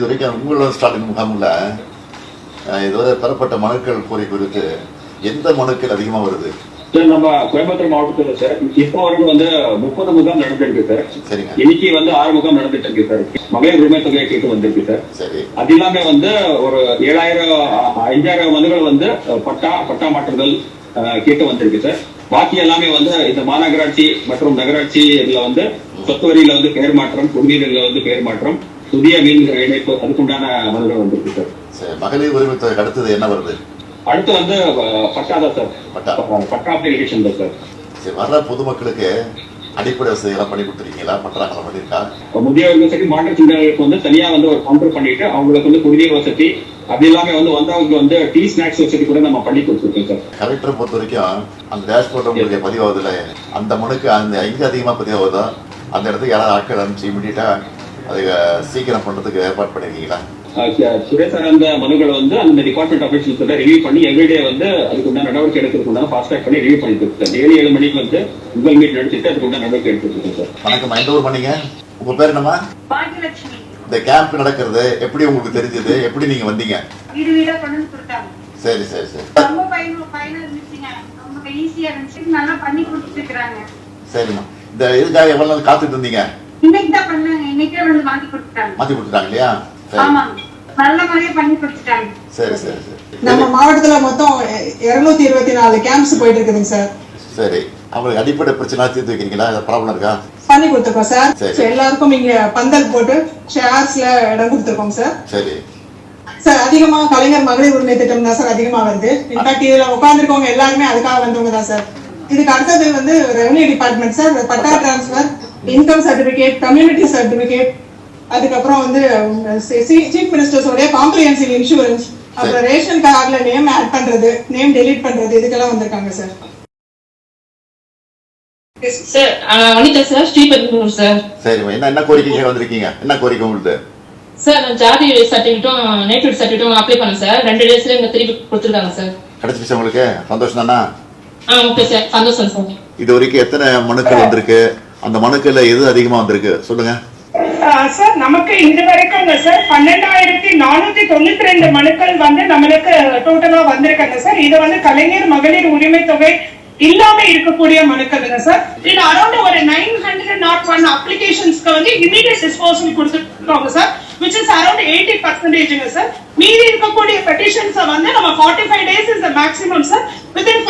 இது வரைக்கும் உங்களோட ஸ்டாலின் முகாமில் இதுவரை பெறப்பட்ட மனுக்கள் கோரி குறித்து எந்த மனுக்கள் அதிகமாக வருது? சார் நம்ம கோயம்புத்தூர் மாவட்டத்துல சார் இப்போ வரைக்கும் வந்து முப்பது முகாம் நடந்திருக்கு சார். சரிங்க. இன்னைக்கு வந்து ஆறு முகாம் நடந்துட்டு இருக்கு சார். மகளிர் உரிமை தொகையை கேட்டு வந்திருக்கு சார். சரி. அது இல்லாம வந்து ஒரு ஏழாயிரம் அ- ஐந்தாயிரம் மனுகள் வந்து பட்டா பட்டா மாற்றுதல் கேட்டு வந்திருக்கு சார். பாக்கி எல்லாமே வந்து இந்த மாநகராட்சி மற்றும் நகராட்சி இதுல வந்து சொத்து வரியில வந்து பெயர் மாற்றம் குடிநீர்ல வந்து பெயர் மாற்றம் புதிய மீன் இணைப்பு அதுக்குண்டான மனுகள் வந்திருக்கு சார். மகளிர் உரிமை அடுத்தது என்ன வருது? அடுத்து வந்து பட்டா தான் சார். பட்டா. பட்டா அப்ளிகேஷன் தான் சார். சரி வர்ற பொதுமக்களுக்கு அடிப்படை வசதிகள்லாம் பண்ணி கொடுத்துருக்கீங்களா? பற்றாங்களா பண்ணியிருக்கா? முதியவர்கள் சரி மாற்றுத்திறனாளிகளுக்கு வந்து தனியா வந்து ஒரு கவுண்டர் பண்ணிட்டு அவங்களுக்கு வந்து குடிநீர் வசதி அது இல்லாம வந்து வந்தவங்க வந்து டீ ஸ்நாக்ஸ் வசதி கூட நம்ம பண்ணி கொடுத்துருக்கோம் சார். கலெக்டரை பொறுத்த வரைக்கும் அந்த டேஷ்போர்ட் உங்களுக்கு பதிவாகுதுல அந்த மனுக்கு அந்த எங்கே அதிகமாக பதிவாகுதோ? அந்த இடத்துக்கு யாராவது ஆட்கள் அனுப்பிச்சு இமீடியட்டாக அதை சீக்கிரம் பண்ணுறதுக்கு ஏற்பாடு பண்ணியிருக்கீங்களா அஹ் ச- துறை சார்ந்த மனுகளை வந்து அந்த டிபார்ட்மெண்ட் ஆஃபீஸில் ரிவ்யூ பண்ணி எவ்ரிடே வந்து அதுக்கு உண்டான நடவடிக்கை எடுக்கிறதுக்கு ஃபாஸ்ட் ட்ராக் பண்ணி ரிவ்யூ பண்ணிட்டு இருக்கு சார். டெய்லி ஏழு மணிக்கு வந்து உங்கள் மீட் நடத்திட்டு அதுக்கு உண்டான நடவடிக்கை எடுத்துட்டு இருக்கோம் சார். வணக்கம். எந்த ஊர் பண்ணீங்க? உங்கள் பேர் என்னம்மா? பாக்கியலட்சுமி. இந்த கேம்ப் நடக்கிறது எப்படி உங்களுக்கு தெரிஞ்சது? எப்படி நீங்கள் வந்தீங்க? சரி சரி சரி. பண்ணி சரிம்மா. இந்த இதுக்காக எவ்வளோ நாள் காத்துட்டு இருந்தீங்க? இன்னைக்கு தான் பண்ணாங்க. இன்னைக்கே வந்து மாத்தி கொடுத்துட்டாங்க. மாற்றி கொடுத்துட்டாங்க இல்லையா ஆமாங்க நல்ல மாதிரியே பண்ணி கொடுத்துட்டாங்க. சரி சரி சரி. நம்ம மாவட்டத்துல மொத்தம் இருநூத்தி இருபத்தி நாலு கேம்ப்ஸ் போயிட்டு இருக்குதுங்க சார். சரி. அவங்களுக்கு அடிப்படை பிரச்சனை தீர்த்து வைக்கிறீங்களா? ப்ராப்ளம் இருக்கா? பண்ணி கொடுத்துருக்கோம் சார். எல்லாருக்கும் இங்க பந்தல் போட்டு ஷேர்ஸ்ல இடம் கொடுத்துருக்கோம் சார். சரி. சார் அதிகமா கலைஞர் மகளிர் உரிமை திட்டம் தான் சார் அதிகமா வருது. இன்ஃபேக்ட் இதுல உட்கார்ந்துருக்கவங்க எல்லாருமே அதுக்காக வந்தவங்க தான் சார். இதுக்கு அடுத்தது வந்து revenue department sir patta transfer income certificate community certificate அதுக்கப்புறம் வந்து சீஃப் மினிஸ்டர்ஸோடைய காம்ப்ரிஹென்சிவ் இன்சூரன்ஸ் அப்புறம் ரேஷன் கார்டுல நேம் ஆட் பண்றது நேம் டெலீட் பண்றது இதுக்கெல்லாம் வந்திருக்காங்க sir sir Vanitha sir Sriperumbalur sir சரிம்மா என்ன என்ன கோரிக்கை வந்திருக்கீங்க? என்ன கோரிக்கை உங்களுக்கு சார் நான் ஜாதி சர்டிஃபிகேட்டும் நேட்டிவ் சர்டிஃபிகேட்டும் அப்ளை பண்ணேன் சார் ரெண்டு டேஸ்ல எங்க திருப்பி கொடுத்துருக்காங்க சார் கிடைச்சிருச்சு உங்களுக்கு? சந்தோஷம் தானா? ஆ ஓகே சார் சந்தோஷம் சார் இது வரைக்கும் எத்தனை மனுக்கள் வந்திருக்கு? அந்த மனுக்கள் எது அதிகமா வந்திருக்கு? சொல்லுங்க. சார் நமக்கு இது வரைக்கும்ங்க சார். பன்னெண்டாயிரத்தி நானூத்தி தொண்ணூத்தி ரெண்டு மனுக்கள் வந்து நம்மளுக்கு டோட்டலா வந்திருக்காங்க சார். இது வந்து கலைஞர் மகளிர் உரிமை தொகை இல்லாம இருக்கக்கூடிய மனுக்கள்ங்க சார். இது அரௌண்ட் ஒரு நைன் ஹண்ட்ரட் நாட் ஒன் அப்ளிகேஷன்ஸ்க்கு வந்து இமீடியட் டிஸ்போசல் கொடுத்துருக்காங்க sir. Which is around eighty பர்சன்டேஜ்ங்க சார். மீதி இருக்கக்கூடிய பெட்டிஷன்ஸை வந்து நம்ம forty five days is maximum sir. Within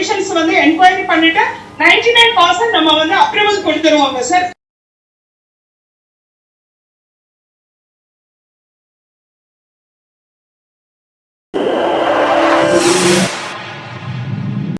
days வந்து என்கொயரி பண்ணிட்டு நைன்டி நைன் பர்சன்ட் நம்ம வந்து அப்ரூவல் கொடுத்துருவாங்க சார்